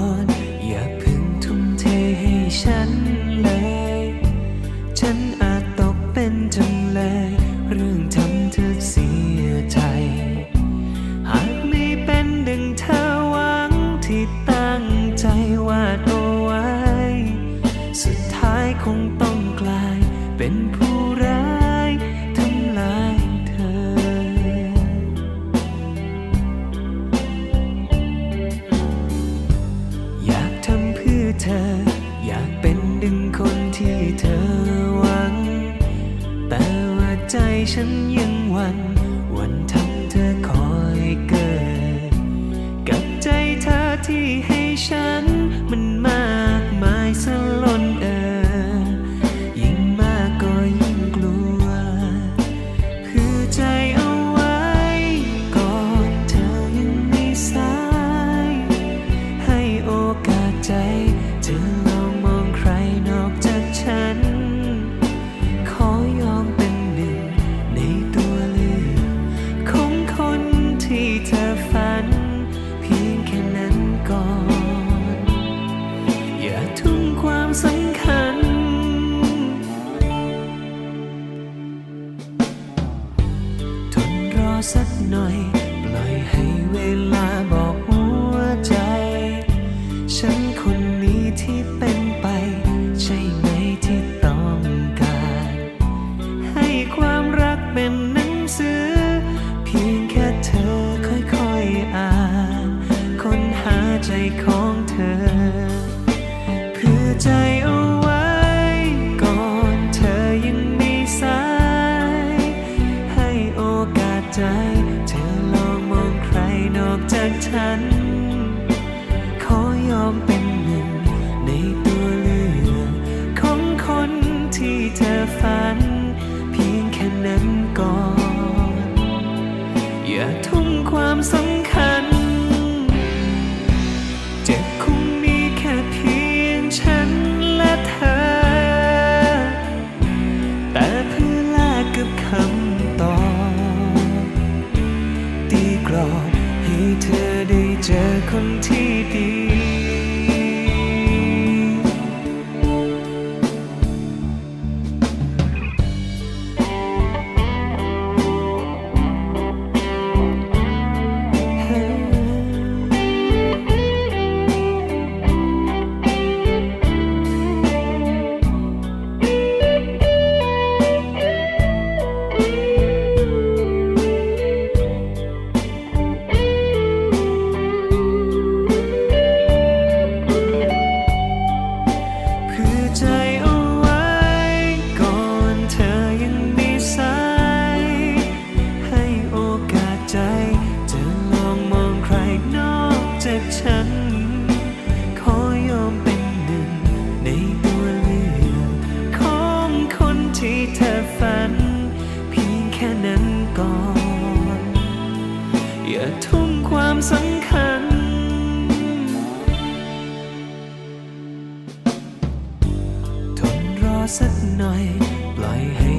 อน อย่าพึ่งทุ่มเทให้ฉันเลย ฉันอาจตกเป็นจำเลย เรื่องทำเธอเสียใจ หากไม่เป็นดังเธอหวังที่ตั้งใจวาดเอาไว้ สุดท้ายคงต้องกลายเป็นผู้ ฉันยังหวัน วันทำเธอคอยเกิด กับใจเธอที่ให้ฉัน ความสำคัญ ทนรอสักหน่อย ปล่อยให้เวลาบอกหัวใจ ฉันคนนี้ที่เป็นไป ใช่ไหมที่ต้องการ ให้ความรักเป็นหนังสือ เพียงแค่เธอค่อยๆอ่านค้นหาใจของ นั้นก่อน อย่าทุ่มความสำคัญ เจ็บคงมีแค่เพียงฉันและเธอ แต่เพื่อแลกกับคำตอบตีกรอบให้เธอได้เจอคนที่ดี อย่าทุ่มความสำคัญ ทนรอสักหน่อย ปล่อยให้